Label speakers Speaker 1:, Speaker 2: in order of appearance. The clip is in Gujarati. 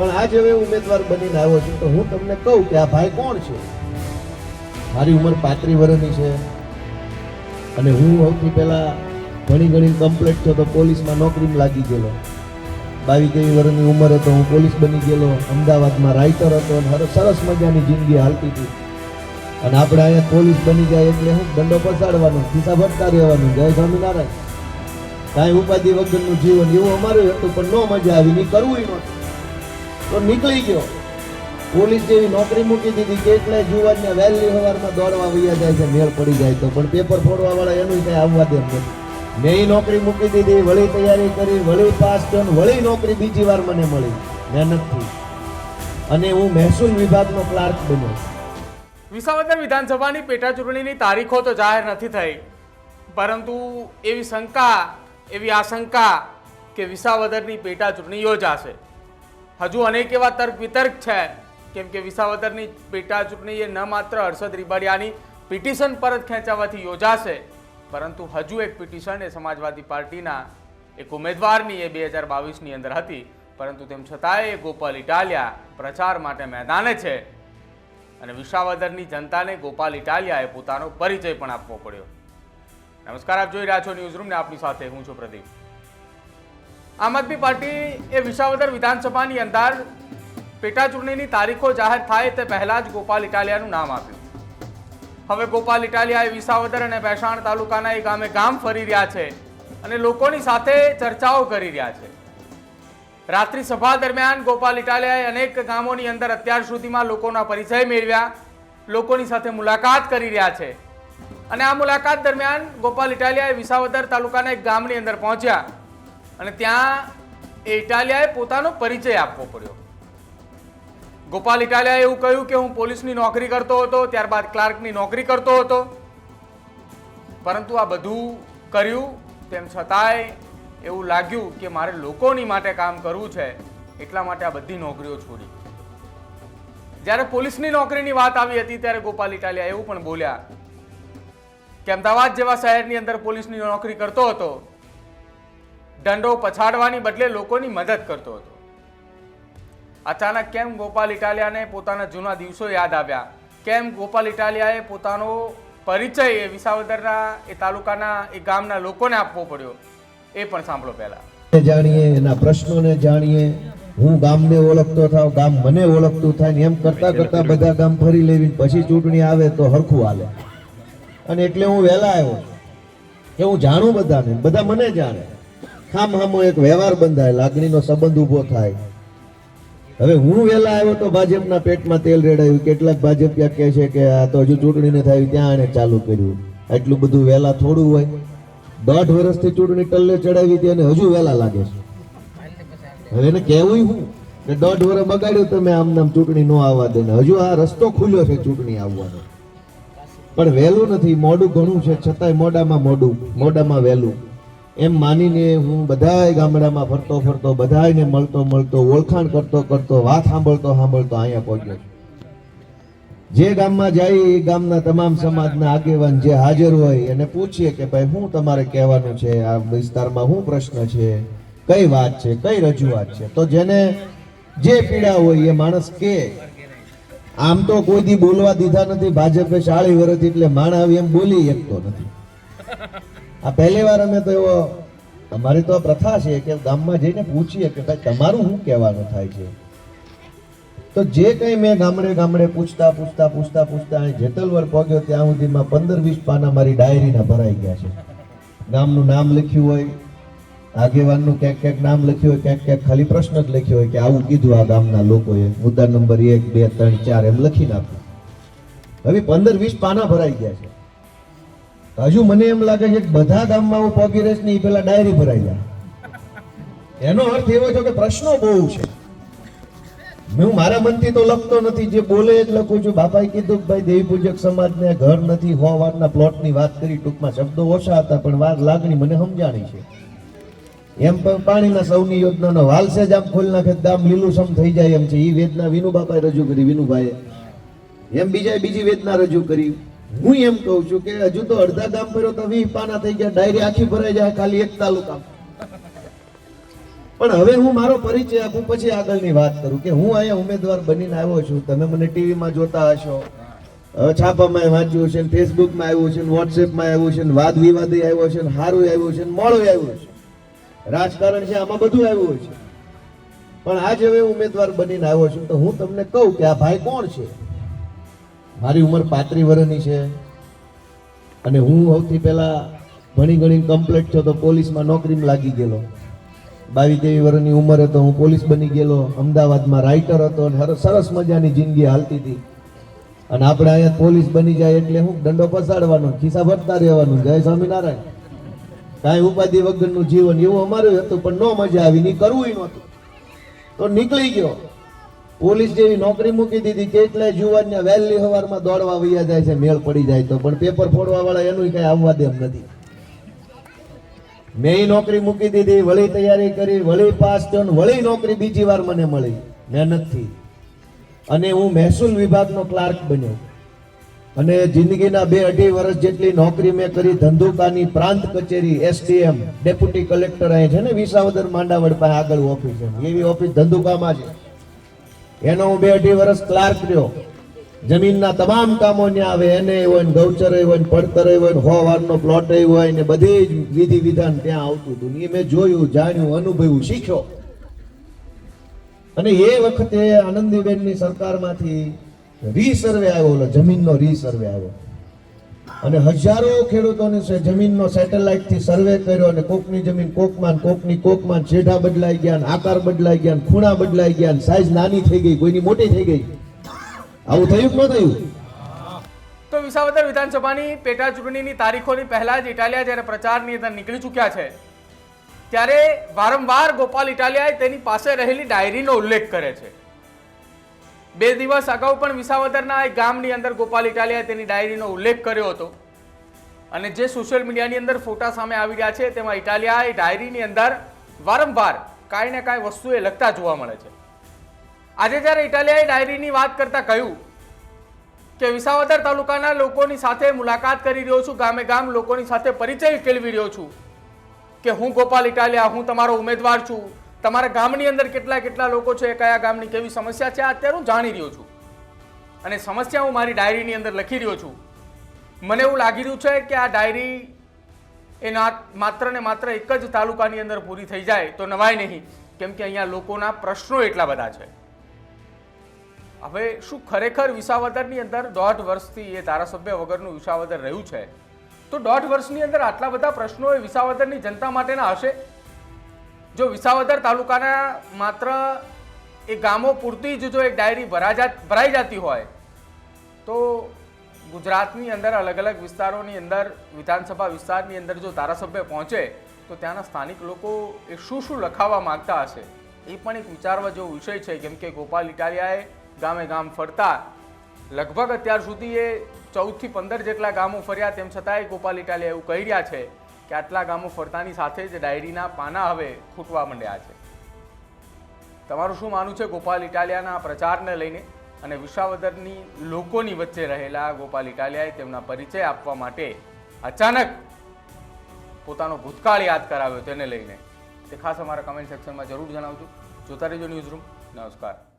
Speaker 1: પણ આજ હવે ઉમેદવાર બનીને આવ્યો છું તો હું તમને કહું કે આ ભાઈ કોણ છે? મારી ઉંમર પાંત્રીસ વર્ષની છે અને હું સૌથી પહેલાં ઘણી ઘણી કમ્પ્લેટ થયો તો પોલીસમાં નોકરીમાં લાગી ગયેલો. બાવીસ ત્રેવીસ વર્ષની ઉંમર હતો હું પોલીસ બની ગયેલો, અમદાવાદમાં રાઇટર હતો અને સરસ મજાની જિંદગી હાલતી હતી. અને આપણે અહીંયા પોલીસ બની ગયા એટલે હું દંડો પસાડવાનો ખિસ્સા ભટકા રહેવાનું જય સ્વામિનારાયણ. કાંઈ ઉપાધિ વગરનું જીવન એવું અમારું હતું પણ ન મજા આવી નહીં કરવું નહોતું. તો નીકળી ગયો. પોલીસ જેવી નોકરી મૂકી દીધી, કેટલાય જુવાનને વહેલી સવારમાં દોડવા વૈયા જાય છે, મેળ પડી જાય તો. પણ પેપર ફોડવા વાળા એનું કઈ આવવા દે નથી. મેં નોકરી મૂકી દીધી, વળી તૈયારી કરી, વળી પાસ થયો વળી નોકરી બીજી વાર મને મળી. મહેનતથી અને હું મહેસૂલ વિભાગનો ક્લાર્ક બન્યો.
Speaker 2: વિસાવદર વિધાનસભાની પેટા ચૂંટણીની તારીખો તો જાહેર નથી થઈ. પરંતુ એવી શંકા, એવી આશંકા કે વિસાવદરની પેટા ચૂંટણી યોજાશે. હજુ અનેક એવા તર્ક વિતર્ક છે. કેમ કે વિસાવદરની પેટા ચૂંટણી એ ન માત્ર હર્ષદ રીબાડિયાની પિટિશન પરત ખેંચાવાથી યોજાશે, પરંતુ હજુ એક પિટિશન એ સમાજવાદી પાર્ટીના એક ઉમેદવારની એ બે હજાર બાવીસની અંદર હતી. પરંતુ તેમ છતાંય ગોપાલ ઇટાલિયા પ્રચાર માટે મેદાને છે. અને વિસાવદરની જનતાને ગોપાલ ઇટાલિયાએ પોતાનો પરિચય પણ આપવો પડ્યો. નમસ્કાર, આપ જોઈ રહ્યા છો ન્યૂઝ રૂમ ને આપની સાથે હું છું પ્રદીપ. આમ આદમી પાર્ટી એ વિસાવદર વિધાનસભાની અંદર પેટા ચૂંટણીની તારીખો જાહેર થાય તે પહેલા જ ગોપાલ ઇટાલિયાનું નામ આપ્યું. હવે ગોપાલ ઇટાલિયા એ વિસાવદર અને ભેસાણ તાલુકાના એ ગામે ગામ ફરી રહ્યા છે અને લોકોની સાથે ચર્ચાઓ કરી રહ્યા છે. રાત્રિ સભા દરમિયાન ગોપાલ ઇટાલિયાએ અનેક ગામોની અંદર અત્યાર સુધીમાં લોકોના પરિચય મેળવ્યા, લોકોની સાથે મુલાકાત કરી રહ્યા છે. અને આ મુલાકાત દરમિયાન ગોપાલ ઇટાલિયાએ વિસાવદર તાલુકાના એક ગામની અંદર પહોંચ્યા. અને ત્યાં ઇટાલિયાએ પોતાનો પરિચય આપવો પડ્યો. ગોપાલ ઇટાલિયાએ એવું કહ્યું કે હું પોલીસની નોકરી કરતો હતો, ત્યારબાદ ક્લાર્કની નોકરી કરતો હતો. પરંતુ આ બધું કર્યું, તેમ છતાંય એવું લાગ્યું કે મારે લોકોની માટે કામ કરવું છે, એટલા માટે આ બધી નોકરીઓ છોડી. જ્યારે પોલીસની નોકરીની વાત આવી હતી, ત્યારે ગોપાલ ઇટાલિયા એવું પણ બોલ્યા કે અમદાવાદ જેવા શહેરની અંદર પોલીસની નોકરી કરતો હતો દંડો પછાડવાની બદલે લોકોની મદદ કરતો હતો. અચાનક કેમ ગોપાલ ઇટાલિયાને પોતાના જૂના દિવસો યાદ આવ્યા? કેમ ગોપાલ ઇટાલિયાએ પોતાનો પરિચય એ વિસાવદરના એ તાલુકાના એ ગામના લોકોને આપવો પડ્યો? એ પણ સાંભળો પહેલા.
Speaker 1: જાણીએ, એના પ્રશ્નોને જાણીએ. હું ગામને ઓળખતો થાવ, ગામ મને ઓળખતું થાય ને એમ કરતા કરતા બધા ગામ ફરી લેવી પછી ચૂંટણી આવે તો હરખું હાલે. અને એટલે હું વહેલા આવ્યો. કે હું જાણું બધાને, બધા મને જાણે. ખામ હામો એક વ્યવહાર બંધાય, લાગણીનો સંબંધ ઊભો થાય. હવે હું વહેલા આવ્યો તો ભાજપના પેટમાં તેલ રેડાયું. કેટલાક ભાજપિયા કહે છે કે આ તો હજુ ચૂંટણી ને થાય, ત્યાં આણે ચાલુ કર્યું. એટલું બધું વહેલા થોડું હોય. દોઢ વર્ષથી ચૂંટણી ટલ્લે ચડાવી હતી અને હજુ વહેલા લાગે છે. હવે એને કહેવું હું કે દોઢ વર્ષ બગાડ્યું તમે આમ નામ ચૂંટણી ન આવવા દે હજુ આ રસ્તો ખુલ્યો છે ચૂંટણી આવવાનો. પણ વહેલું નથી, મોડું ઘણું છે, છતાંય મોડામાં મોડું, મોડામાં વહેલું. એમ માનીને હું બધાય ગામડામાં ફરતો ફરતો બધાને મળતો મળતો, ઓળખાણ કરતો કરતો, વાત સાંભળતો સાંભળતો અહીંયા પહોંચ્યો છું. જે ગામમાં જાય એ ગામના તમામ સમાજના આગેવાન જે હાજર હોય એને પૂછીએ કે ભાઈ શું તમારે કહેવાનું છે, આ વિસ્તારમાં શું પ્રશ્ન છે, કઈ વાત છે, કઈ રજૂઆત છે? તો જેને જે પીડા હોય એ માણસ કે. આમ તો કોઈ દી બોલવા દીધા નથી, ભાજપે ચાળી વર્ષ એટલે માણા એમ બોલી શકતો નથી. આ પહેલી વાર અમે તો એવો, અમારી તો આ પ્રથા છે કે ગામમાં જઈને પૂછીએ કે ભાઈ તમારું શું કહેવાનું થાય છે? તો જે કંઈ મેં ગામડે ગામડે પૂછતા પૂછતા પૂછતા પૂછતા, અહીં જેતલવર પહોંચ્યો, ત્યાં સુધીમાં પંદર વીસ પાના મારી ડાયરીના ભરાઈ ગયા છે. ગામનું નામ લખ્યું હોય, આગેવાનનું ક્યાંક ક્યાંક નામ લખ્યું હોય, ક્યાંક ક્યાંક ખાલી પ્રશ્ન જ લખ્યો હોય કે આવું કીધું આ ગામના લોકોએ. મુદ્દા નંબર એક, બે, ત્રણ, ચાર એમ લખી નાખ્યું. હવે પંદર વીસ પાના ભરાઈ ગયા છે. હજુ મને એમ લાગે છે કે બધા ગામમાં હું પોકી રહીશ ને એ પેલા ડાયરી ભરાઈ જાય. એનો અર્થ એવો છે કે પ્રશ્નો બહુ છે. હું મારા મનથી તો લખતો નથી, જે બોલે જ લખું છું. બાપાએ કીધું ભાઈ દેવી પૂજક સમાજને ઘર નથી હો વારના પ્લોટની વાત કરી, ટૂંકમાં શબ્દો ઓછા હતા, પણ વાર લાગણી મને સમજાણી છે. એમ પણ પાણીના સૌની યોજનાનો વાલસે જ આમ ખોલી નાખે દામ લીલુંસમ થઈ જાય એમ છે. એ વેદના વિનુ બાપાએ રજૂ કરી, વિનુભાઈએ. એમ બીજાએ બીજી વેદના રજૂ કરી. હું એમ કહું છું કે હજુ તો અડધા ગામ ભર્યો તો વીસ પાના થઈ ગયા, ડાયરી આખી ભરાઈ જાય, ખાલી એક તાલુકા પણ હવે હું મારો પરિચય આપું, પછી આગળની વાત કરું કે હું અહીંયા ઉમેદવાર બનીને આવ્યો છું. તમે મને ટીવીમાં જોતા હશો. છાપામાં વાંચ્યું છે ફેસબુકમાં આવ્યું છે વોટ્સએપમાં આવ્યું છે વાદ વિવાદ આવ્યો છે હારું આવ્યું છે મોડું આવ્યું છે રાજકારણ છે, આમાં બધું આવ્યું છે. પણ આજે હવે ઉમેદવાર બનીને આવ્યો છું, તો હું તમને કહું કે આ ભાઈ કોણ છે? મારી ઉંમર પાંત્રી વર્ષની છે. અને હું સૌથી પહેલાં ભણી ગણી કમ્પ્લીટ છો તો પોલીસમાં નોકરીમાં લાગી ગયેલો. બાવીસ તેવી વર્ષની ઉંમરે તો હું પોલીસ બની ગયેલો. અમદાવાદમાં રાઇટર હતો અને સરસ મજાની જિંદગી હાલતી હતી. અને આપણે અહીંયા પોલીસ બની જાય એટલે હું દંડો પસાડવાનો ખિસ્સા ભરતા રહેવાનું. જય સ્વામિનારાયણ. કાંઈ ઉપાધિ વગરનું જીવન એવું અમારું હતું, પણ ન મજા આવી નહીં કરવું નહોતું. તો નીકળી ગયો. પોલીસ જેવી નોકરી મૂકી દીધી કેટલાય જુવાનને વહેલી સવારમાં દોડવા વૈયા જાય છે, મેળ પડી જાય તો. પણ પેપર ફોડવા વાળા એનું કઈ આવવા દેમ નથી. મેં નોકરી મૂકી દીધી, વળી તૈયારી કરી, વળી પાસ થયો વળી નોકરી બીજી વાર મને મળી. મહેનતથી. અને હું મહેસૂલ વિભાગનો ક્લાર્ક બન્યો. અને જિંદગીના બે અઢી વર્ષ જેટલી નોકરી મેં કરી, ધંધુકાની પ્રાંત કચેરી, એસડીએમ, ડેપ્યુટી કલેક્ટર અહીં છે ને, વિસાવદર માંડાવડ પાસે આગળ ઓફિસ છે. એવી ઓફિસ ધંધુકામાં છે. એનો હું બે અઢી વર્ષ ક્લાર્ક રહ્યો. જમીનના તમામ કામો ત્યાં આવે, એને હોય ને ગૌચર હોય ને પડતર હોય ને હો વારનો પ્લોટ હોય ને બધી જ વિધિ વિધાન ત્યાં આવતું હતું. ને એ મેં જોયું, જાણ્યું, અનુભવ્યું, શીખ્યો. અને એ વખતે આનંદીબેનની સરકારમાંથી રીસર્વે આવ્યો જમીનનો રીસર્વે આવ્યો. અને હજારો ખેડૂતોની જમીનનો સેટેલાઇટથી સર્વે કર્યો અને કોકની જમીન કોકમાં કોકની કોકમાં છેડા બદલાઈ ગયા આકાર બદલાઈ ગયા ખૂણા બદલાઈ ગયા સાઈઝ નાની થઈ ગઈ, કોઈની મોટી થઈ ગઈ. આવું થયું ન થયું?
Speaker 2: તો વિસાવદર વિધાનસભાની પેટા ચૂંટણીની તારીખોની પહેલા જ ઇટાલિયા જ્યારે પ્રચારની અંદર નીકળી ચૂક્યા છે, ત્યારે વારંવાર ગોપાલ ઇટાલિયાએ તેની પાસે રહેલી ડાયરીનો ઉલ્લેખ કરે છે. બે દિવસ અગાઉ પણ વિસાવદરના એક ગામની અંદર ગોપાલ ઇટાલિયાએ તેની ડાયરીનો ઉલ્લેખ કર્યો હતો. અને જે સોશિયલ મીડિયાની અંદર ફોટા સામે આવી રહ્યા છે, તેમાં ઇટાલિયાએ ડાયરીની અંદર વારંવાર કાંઈ ને કાંઈ વસ્તુ એ લખતા જોવા મળે છે. આજે જ્યારે ઇટાલિયાએ ડાયરીની વાત કરતા કહ્યું કે વિસાવદર તાલુકાના લોકોની સાથે મુલાકાત કરી રહ્યો છું, ગામે ગામ લોકોની સાથે પરિચય કેળવી રહ્યો છું કે હું ગોપાલ ઇટાલિયા, હું તમારો ઉમેદવાર છું તમારા ગામની અંદર કેટલા કેટલા લોકો છે, કયા ગામની કેવી સમસ્યા છે, આ અત્યારે હું જાણી રહ્યો છું. અને સમસ્યા હું મારી ડાયરીની અંદર લખી રહ્યો છું. મને એવું લાગી રહ્યું છે કે આ ડાયરી એ માત્ર ને માત્ર એક જ તાલુકાની અંદર પૂરી થઈ જાય તો નવાય નહીં, કેમ કે અહીંયા લોકોના પ્રશ્નો એટલા બધા છે. હવે શું ખરેખર વિસાવદરની અંદર દોઢ વર્ષથી એ ધારાસભ્ય વગરનું વિસાવદર રહ્યું છે? તો દોઢ વર્ષની અંદર આટલા બધા પ્રશ્નો એ વિસાવદરની જનતા માટેના હશે? જો વિસાવદર તાલુકાના માત્ર એ ગામો પૂરતી જ જો એક ડાયરી ભરા ભરાઈ જતી હોય, તો ગુજરાતની અંદર અલગ અલગ વિસ્તારોની અંદર, વિધાનસભા વિસ્તારની અંદર જો ધારાસભ્ય પહોંચે, તો ત્યાંના સ્થાનિક લોકો એ શું શું લખાવવા માગતા હશે? એ પણ એક વિચારવા જેવો વિષય છે કેમ કે ગોપાલ ઇટાલિયાએ ગામે ગામ ફરતા, લગભગ અત્યાર સુધી એ ચૌદથી પંદર જેટલા ગામો ફર્યા, તેમ છતાંય ગોપાલ ઇટાલિયા એવું કહી રહ્યા છે કે આટલા ગામો ફરતાની સાથે જ ડાયરીના પાના હવે ખૂટવા માંડ્યા છે. તમારું શું માનવું છે ગોપાલ ઇટાલિયાના પ્રચારને લઈને અને વિસાવદરની લોકોની વચ્ચે રહેલા ગોપાલ ઇટાલિયાએ તેમના પરિચય આપવા માટે અચાનક પોતાનો ભૂતકાળ યાદ કરાવ્યો તેને લઈને? તે ખાસ અમારા કમેન્ટ સેક્શનમાં જરૂર જણાવજો. જોતા રહેજો ન્યૂઝ રૂમ નમસ્કાર.